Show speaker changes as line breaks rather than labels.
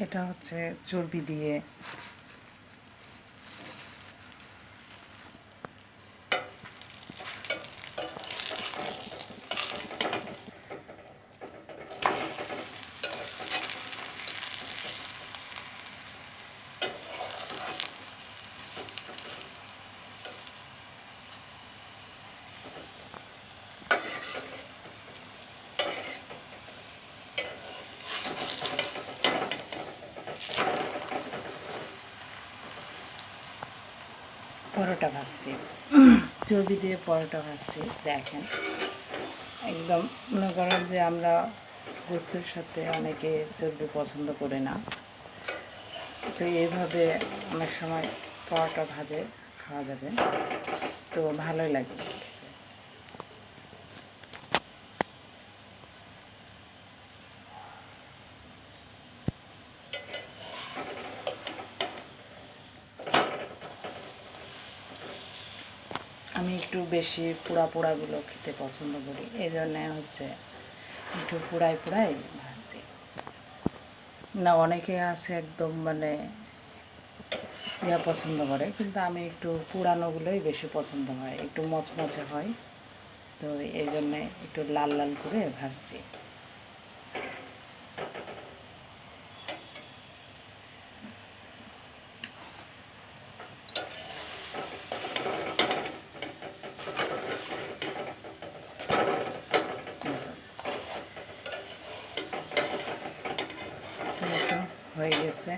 এটা হচ্ছে চর্বি দিয়ে পরোটা ভাজছি। চর্বি দিয়ে পরোটা ভাজছি, দেখেন। একদম মনে করেন যে আমরা গোস্তের সাথে অনেকে চর্বি পছন্দ করে না। তো এইভাবে অনেক সময় পরোটা ভাজে, খাওয়া যাবে। তো ভালোই লাগে। আমি একটু বেশি পোড়া পোড়াগুলো খেতে পছন্দ করি। এই জন্যে হচ্ছে একটু পোড়াই পোড়াই ভাজছি। না, অনেকে আছে একদম মানে ইয়া পছন্দ করে, কিন্তু আমি একটু পুরানোগুলোই বেশি পছন্দ হয়, একটু মচমচে হয়। তো এই জন্যে একটু লাল লাল করে ভাজছি। এই তো হয়ে গেছে।